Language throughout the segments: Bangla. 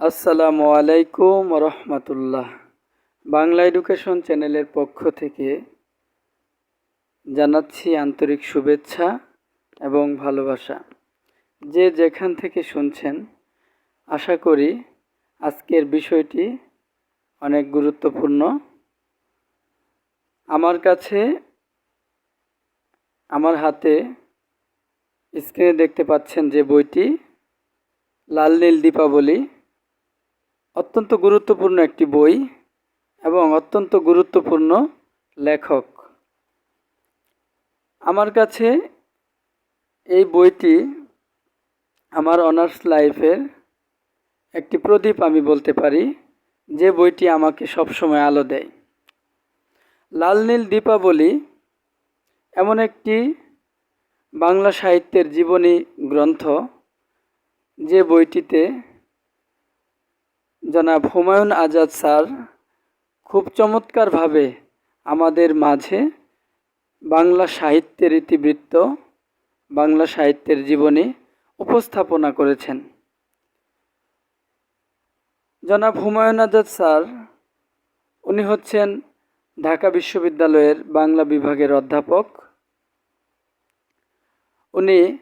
আসসালামু আলাইকুম রহমতুল্লাহ। বাংলা এডুকেশন চ্যানেলের পক্ষ থেকে জানাচ্ছি আন্তরিক শুভেচ্ছা এবং ভালোবাসা। যে যেখান থেকে শুনছেন, আশা করি আজকের বিষয়টি অনেক গুরুত্বপূর্ণ। আমার কাছে আমার হাতে স্ক্রিনে দেখতে পাচ্ছেন যে বইটি লাল নীল দীপাবলি অত্যন্ত গুরুত্বপূর্ণ একটি বই এবং অত্যন্ত গুরুত্বপূর্ণ লেখক। আমার কাছে এই বইটি আমার অনার্স লাইফের একটি প্রদীপ আমি বলতে পারি, যে বইটি আমাকে সবসময় আলো দেয়। লাল নীল দীপাবলি এমন একটি বাংলা সাহিত্যের জীবনী গ্রন্থ, যে বইটিতে জনাব হুমায়ুন আজাদ স্যার, খুব চমৎকারভাবে আমাদের মাঝে বাংলা সাহিত্যের ইতিবৃত্ত, বাংলা সাহিত্যের জীবনী উপস্থাপনা করেছেন। জনাব হুমায়ুন আজাদ স্যার, উনি হচ্ছেন ঢাকা বিশ্ববিদ্যালয়ের বাংলা বিভাগের অধ্যাপক। উনি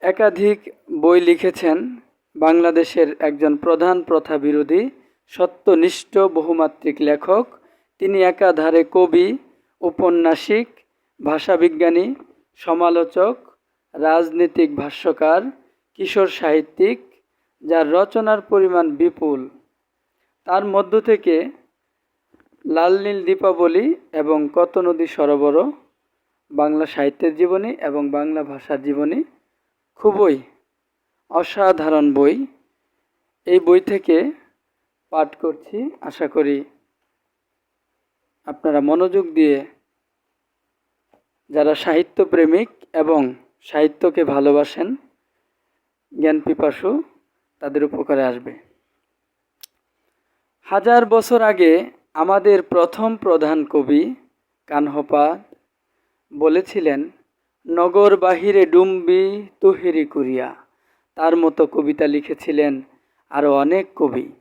একাধিক বই লিখেছেন। বাংলাদেশের একজন প্রধান প্রথা বিরোধী, সত্যনিষ্ঠ বহুমাত্রিক লেখক। তিনি একাধারে কবি ঔপন্যাসিক ভাষাবিজ্ঞানী, সমালোচক, রাজনীতিক ভাষ্যকার, কিশোর সাহিত্যিক, যার রচনার পরিমাণ বিপুল। তার মধ্য থেকে লাল নীল দীপাবলি এবং কত নদী সরোবর বাংলা সাহিত্যের জীবনী এবং বাংলা ভাষার জীবনী খুবই অসাধারণ বই। এই বই থেকে পাঠ করছি, আশা করি আপনারা মনোযোগ দিয়ে যারা সাহিত্য প্রেমিক এবং সাহিত্যকে ভালোবাসেন, জ্ঞান পিপাসু, তাদের উপকারে আসবে। হাজার বছর আগে আমাদের প্রথম প্রধান কবি কানহপাত বলেছিলেন, নগর বাহিরে ডুম্বি তুহিরি কুরিয়া। তার মতো কবিতা লিখেছিলেন আরও অনেক কবি।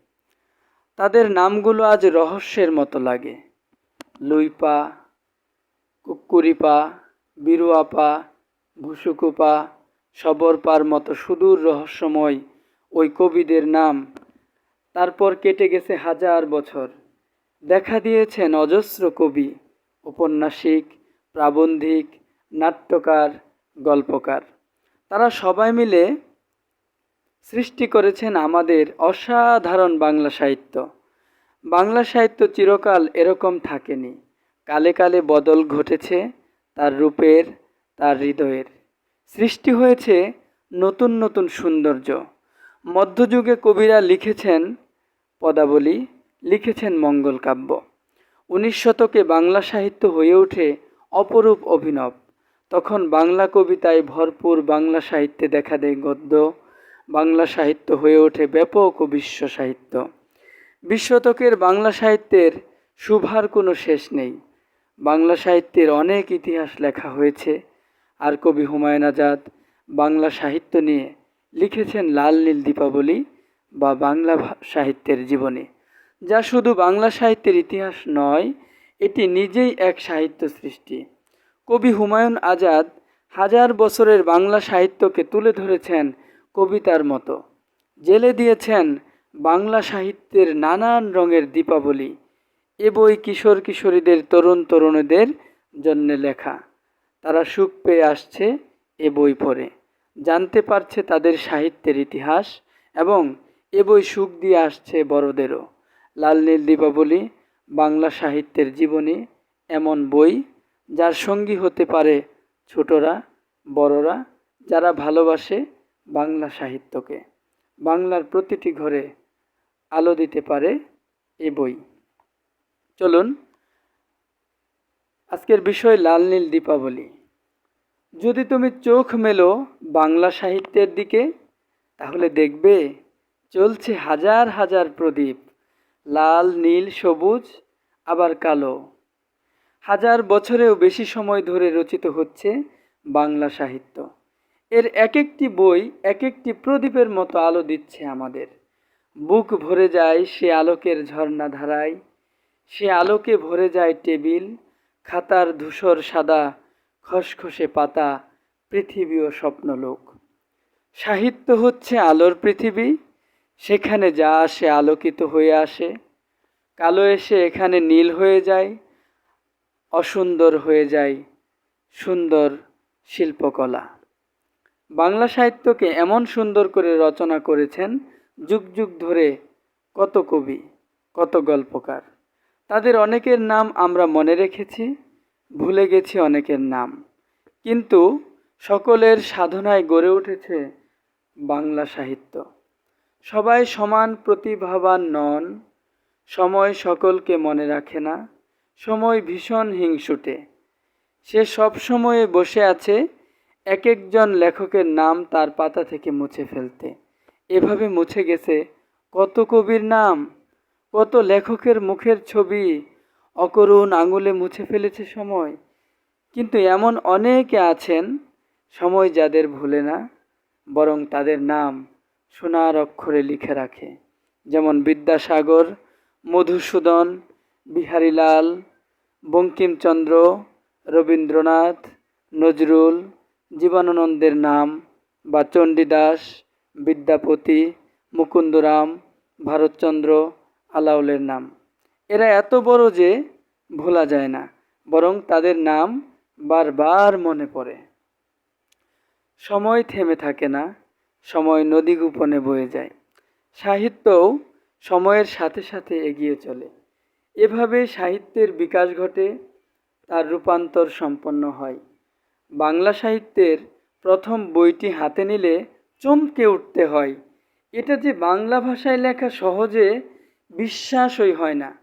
তাদের নামগুলো আজ রহস্যের মতো লাগে। লুইপা কুকুরিপা বিরুয়াপা ঘুসুকুপা সবরপার মতো সুদূর রহস্যময় ওই কবিদের নাম। তারপর কেটে গেছে হাজার বছর। দেখা দিয়েছেন অজস্র কবি উপন্যাসিক প্রাবন্ধিক, নাট্যকার, গল্পকার। তারা সবাই মিলে সৃষ্টি করেছেন আমাদের অসাধারণ বাংলা সাহিত্য। বাংলা সাহিত্য চিরকাল এরকম থাকেনি। কালে কালে বদল ঘটেছে তার রূপের, তার হৃদয়ের। সৃষ্টি হয়েছে নতুন নতুন সৌন্দর্য। মধ্যযুগে কবিরা লিখেছেন পদাবলী, লিখেছেন মঙ্গল কাব্য। উনিশ শতকে বাংলা সাহিত্য হয়ে ওঠে অপরূপ অভিনব। তখন বাংলা কবিতায় ভরপুর বাংলা সাহিত্যে দেখা দেয় গদ্য বাংলা সাহিত্য হয়ে ওঠে ব্যাপক ও বিশ্ব সাহিত্য। বিশ্বতকের বাংলা সাহিত্যের শুভার কোনো শেষ নেই। বাংলা সাহিত্যের অনেক ইতিহাস লেখা হয়েছে। আর কবি হুমায়ুন আজাদ বাংলা সাহিত্য নিয়ে লিখেছেন লাল নীল দীপাবলি বা বাংলা সাহিত্যের জীবনী। যা শুধু বাংলা সাহিত্যের ইতিহাস নয়, এটি নিজেই এক সাহিত্য সৃষ্টি। কবি হুমায়ুন আজাদ হাজার বছরের বাংলা সাহিত্যকে তুলে ধরেছেন কবিতার মতো। জেলে দিয়েছেন বাংলা সাহিত্যের নানান রঙের দীপাবলি। এ বই কিশোর কিশোরীদের, তরুণ তরুণীদের জন্য লেখা। তারা সুখ পেয়ে আসছে এ বই পড়ে। জানতে পারছে তাদের সাহিত্যের ইতিহাস এবং এ বই সুখ দিয়ে আসছে বড়দেরও। লাল নীল দীপাবলি, বাংলা সাহিত্যের জীবনী এমন বই যার সঙ্গী হতে পারে ছোটরা, বড়রা যারা ভালোবাসে বাংলা সাহিত্যকে। বাংলার প্রতিটি ঘরে আলো দিতে পারে এ বই। চলুন, আজকের বিষয় লাল নীল দীপাবলি। যদি তুমি চোখ মেলো বাংলা সাহিত্যের দিকে, তাহলে দেখবে চলছে হাজার হাজার প্রদীপ। লাল, নীল, সবুজ, আবার কালো। হাজার বছরেও বেশি সময় ধরে রচিত হচ্ছে বাংলা সাহিত্য। এর এক একটি বই এক একটি প্রদীপের মতো আলো দিচ্ছে আমাদের। বুক ভরে যায় সে আলোকের ঝর্ণা ধারায় সে আলোকে ভরে যায় টেবিল, খাতার ধূসর সাদা, খসখসে পাতা, পৃথিবী ও স্বপ্নলোক। সাহিত্য হচ্ছে আলোর পৃথিবী, সেখানে যা আসে আলোকিত হয়ে আসে। কালো এসে এখানে নীল হয়ে যায়, অসুন্দর হয়ে যায় সুন্দর শিল্পকলা। বাংলা সাহিত্যকে এমন সুন্দর করে রচনা করেছেন, যুগ যুগ ধরে কত কবি, কত গল্পকার। তাদের অনেকের নাম আমরা মনে রেখেছি, ভুলে গেছি অনেকের নাম। কিন্তু সকলের সাধনায় গড়ে উঠেছে বাংলা সাহিত্য। সবাই সমান প্রতিভাবান নন, সময় সকলকে মনে রাখে না, সময় ভীষণ হিংসুটে। সে সব সময়ে বসে আছে এক একজন লেখকের নাম তার পাতা থেকে মুছে ফেলতে। এভাবে মুছে গেছে, কত কবির নাম, কত লেখকের মুখের ছবি, অকরুণ আঙুলে মুছে ফেলেছে সময়। কিন্তু এমন অনেকে আছেন, সময় যাদের ভুলে না, বরং তাদের নাম সোনার অক্ষরে লিখে রাখে। যেমন বিদ্যাসাগর, মধুসূদন, বিহারীলাল, বঙ্কিমচন্দ্র, রবীন্দ্রনাথ, নজরুল জীবনানন্দের নাম বা চণ্ডীদাস, বিদ্যাপতি, মুকুন্দরাম, ভারতচন্দ্র আলাউলের নাম। এরা এত বড় যে ভোলা যায় না, বরং তাদের নাম বারবার মনে পড়ে। সময় থেমে থাকে না, সময় নদী গোপনে বয়ে যায়। সাহিত্যও সময়ের সাথে সাথে এগিয়ে চলে। এভাবে সাহিত্যের বিকাশ ঘটে, তার রূপান্তর সম্পন্ন হয়। বাংলা সাহিত্যের প্রথম বইটি হাতে নিলে চমকে উঠতে হয়। এটা যে বাংলা ভাষায় লেখা সহজে বিশ্বাসই হয় না।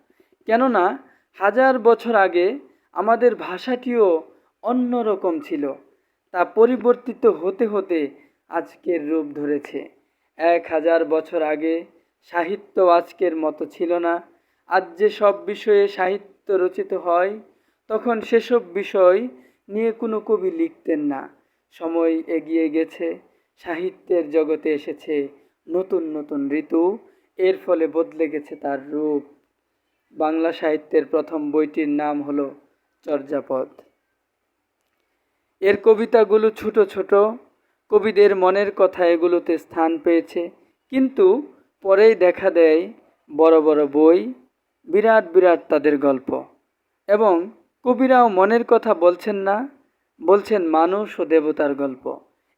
কেননা, হাজার বছর আগে আমাদের ভাষাটিও অন্যরকম ছিল। তা পরিবর্তিত হতে হতে আজকের রূপ ধরেছে। এক হাজার বছর আগে সাহিত্য আজকের মতো ছিল না। আজ যে সব বিষয়ে সাহিত্য রচিত হয়, তখন সেসব বিষয় নিয়ে কোনো কবি লিখতেন না। সময় এগিয়ে গেছে, সাহিত্যের জগতে এসেছে নতুন নতুন ঋতু, এর ফলে বদলে গেছে তার রূপ। বাংলা সাহিত্যের প্রথম বইটির নাম হলো চর্যাপদ। এর কবিতাগুলো ছোট ছোট, কবিদের মনের কথা এগুলোতে স্থান পেয়েছে, কিন্তু পরেই দেখা দেয় বড় বড় বই, বিরাট বিরাট তাদের গল্প। এবং কবিরাও মনের কথা বলছেন না, বলছেন মানুষ ও দেবতার গল্প।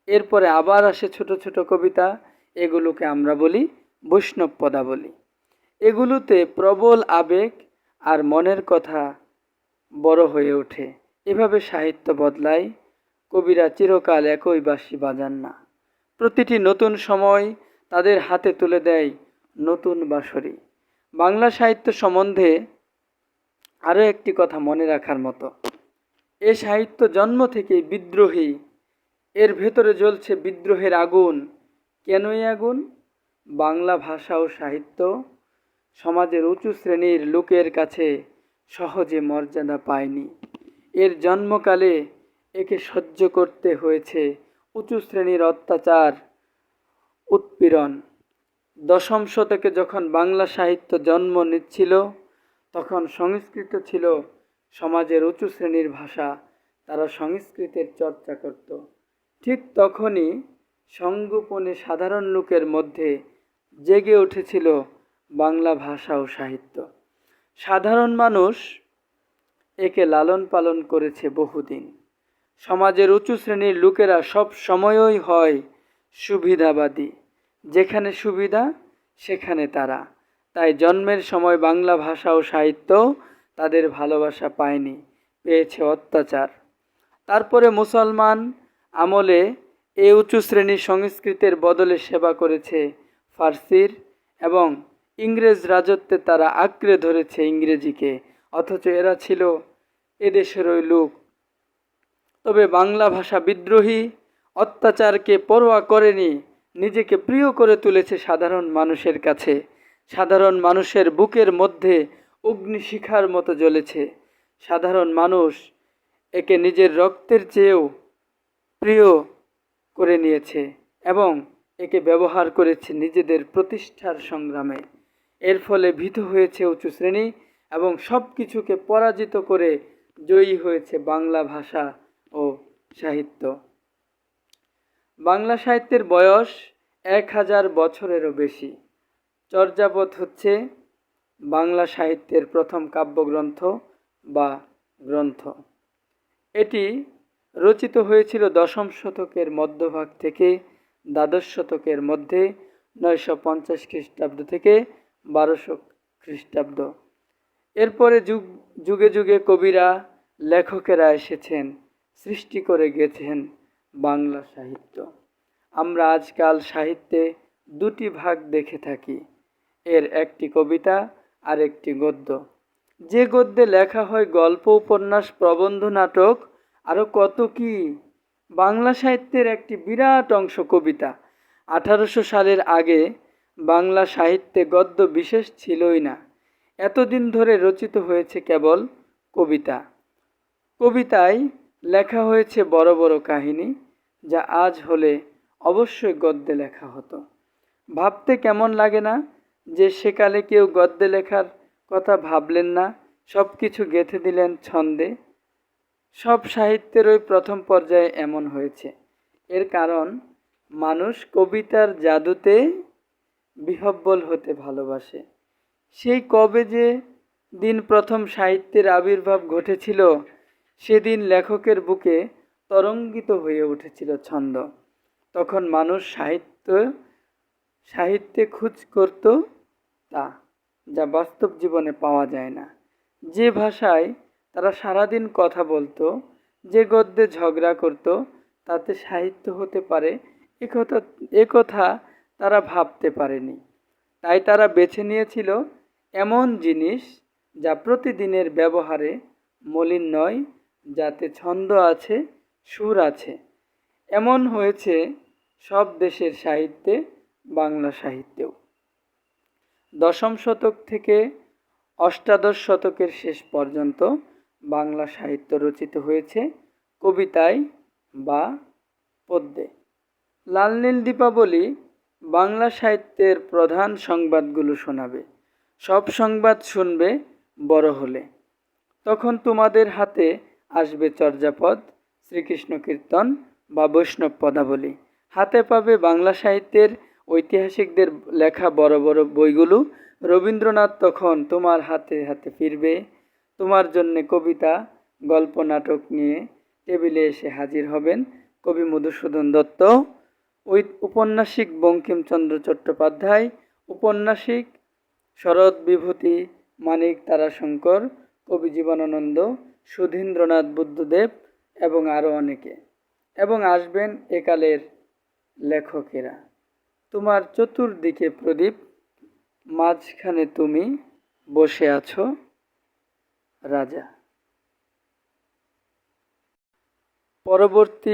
এরপরে আবার আসে ছোট ছোট কবিতা, এগুলোকে আমরা বলি বৈষ্ণব পদাবলী এগুলোতে প্রবল আবেগ আর মনের কথা বড় হয়ে ওঠে। এভাবে সাহিত্য বদলায়, কবিরা চিরকাল একই বাঁশি বাজান না। প্রতিটি নতুন সময় তাদের হাতে তুলে দেয় নতুন বাঁশরি। বাংলা সাহিত্য সম্বন্ধে আরও একটি কথা মনে রাখার মতো। এ সাহিত্য জন্ম থেকেই বিদ্রোহী। এর ভেতরে জ্বলছে বিদ্রোহের আগুন। কেন এই আগুন? বাংলা ভাষা ও সাহিত্য সমাজের উঁচু শ্রেণির লোকের কাছে সহজে মর্যাদা পায়নি। এর জন্মকালে একে সহ্য করতে হয়েছে উঁচু শ্রেণির অত্যাচার, উৎপীড়ন। দশম শতকে যখন বাংলা সাহিত্য জন্ম নিচ্ছিল তখন সংস্কৃত ছিল সমাজের উঁচু শ্রেণির ভাষা, তারা সংস্কৃতের চর্চা করত। ঠিক তখনই সংগোপনে সাধারণ লোকের মধ্যে জেগে উঠেছিল বাংলা ভাষা ও সাহিত্য। সাধারণ মানুষ একে লালন পালন করেছে বহুদিন। সমাজের উঁচু শ্রেণির লোকেরা সব সময়ই হয় সুবিধাবাদী। যেখানে সুবিধা, সেখানে তারা। তাই জন্মের সময় বাংলা ভাষা ও সাহিত্য তাদের ভালোবাসা পায়নি, পেয়েছে অত্যাচার। তারপরে মুসলমান আমলে এ উঁচু শ্রেণির সংস্কৃতের বদলে সেবা করেছে ফার্সির এবং ইংরেজ রাজত্বে তারা আঁকড়ে ধরেছে ইংরেজিকে, অথচ এরা ছিল এদেশেরই লোক। তবে বাংলা ভাষা বিদ্রোহী, অত্যাচারকে পরোয়া করেনি, নিজেকে প্রিয় করে তুলেছে সাধারণ মানুষের কাছে। সাধারণ মানুষের বুকের মধ্যে অগ্নিশিখার মতো জ্বলেছে। সাধারণ মানুষ একে নিজের রক্তের চেয়েও প্রিয় করে নিয়েছে এবং একে ব্যবহার করেছে নিজেদের প্রতিষ্ঠার সংগ্রামে। এর ফলে ভীত হয়েছে উঁচু শ্রেণি এবং সব কিছুকে পরাজিত করে জয়ী হয়েছে বাংলা ভাষা ও সাহিত্য। বাংলা সাহিত্যের বয়স এক হাজার বছরেরও বেশি। চর্যাপদ হচ্ছে বাংলা সাহিত্যের প্রথম কাব্যগ্রন্থ বা গ্রন্থ। এটি রচিত হয়েছিল দশম শতকের মধ্যভাগ থেকে দ্বাদশ শতকের মধ্যে নয়শো পঞ্চাশ খ্রিস্টাব্দ থেকে বারোশো খ্রিস্টাব্দ। এরপরে যুগ, যুগে যুগে কবিরা, লেখকেরা এসেছেন, সৃষ্টি করে গেছেন বাংলা সাহিত্য। আমরা আজকাল সাহিত্যে দুটি ভাগ দেখে থাকি। এর একটি কবিতা আর একটি গদ্য। যে গদ্যে লেখা হয় গল্প, উপন্যাস, প্রবন্ধ, নাটক আরও কত কি, বাংলা সাহিত্যের একটি বিরাট অংশ কবিতা। আঠারোশো সালের আগে বাংলা সাহিত্যে গদ্য বিশেষ ছিলই না। এতদিন ধরে রচিত হয়েছে কেবল কবিতা। কবিতায় লেখা হয়েছে বড় বড় কাহিনী, যা আজ হলে অবশ্যই গদ্যে লেখা হতো। ভাবতে কেমন লাগে না? যে সেকালে কেউ গদ্যে লেখার কথা ভাবলেন না, সব কিছু গেঁথে দিলেন ছন্দে। সব সাহিত্যের ওই প্রথম পর্যায়ে এমন হয়েছে। এর কারণ, মানুষ কবিতার জাদুতে বিহব্বল হতে ভালোবাসে। সেই কবে যে দিন প্রথম সাহিত্যের আবির্ভাব ঘটেছিল, সেদিন লেখকের বুকে তরঙ্গিত হয়ে উঠেছিল ছন্দ। তখন মানুষ সাহিত্য, সাহিত্যে খুঁজ করত তা যা বাস্তব জীবনে পাওয়া যায় না। যে ভাষায় তারা সারাদিন কথা বলতো, যে গদ্যে ঝগড়া করত, তাতে সাহিত্য হতে পারে একথা একথা তারা ভাবতে পারেনি। তাই তারা বেছে নিয়েছিল এমন জিনিস যা প্রতিদিনের ব্যবহারে মলিন নয়, যাতে ছন্দ আছে, সুর আছে। এমন হয়েছে সব দেশের সাহিত্যে, বাংলা সাহিত্যেও। দশম শতক থেকে অষ্টাদশ শতকের শেষ পর্যন্ত বাংলা সাহিত্য রচিত হয়েছে কবিতায় বা পদ্যে। লালনীল দীপাবলি বাংলা সাহিত্যের প্রধান সংবাদগুলো শোনাবে। সব সংবাদ শুনবে বড় হলে। তখন তোমাদের হাতে আসবে চর্যাপদ, শ্রীকৃষ্ণ কীর্তন বা বৈষ্ণব পদাবলী। হাতে পাবে বাংলা সাহিত্যের ঐতিহাসিকদের লেখা বড় বড় বইগুলো রবীন্দ্রনাথ তখন তোমার হাতে হাতে ফিরবে, তোমার জন্যে কবিতা, গল্প, নাটক নিয়ে টেবিলে এসে হাজির হবেন কবি মধুসূদন দত্ত। ওই উপন্যাসিক বঙ্কিমচন্দ্র চট্টোপাধ্যায়, উপন্যাসিক শরৎ বিভূতি, মানিক তারাশঙ্কর, কবি জীবনানন্দ, সুধীন্দ্রনাথ বুদ্ধদেব এবং আরও অনেকে। এবং আসবেন একালের লেখকেরা। তোমার চতুর্দিকে প্রদীপ মাঝখানে তুমি বসে আছো রাজা। পরবর্তী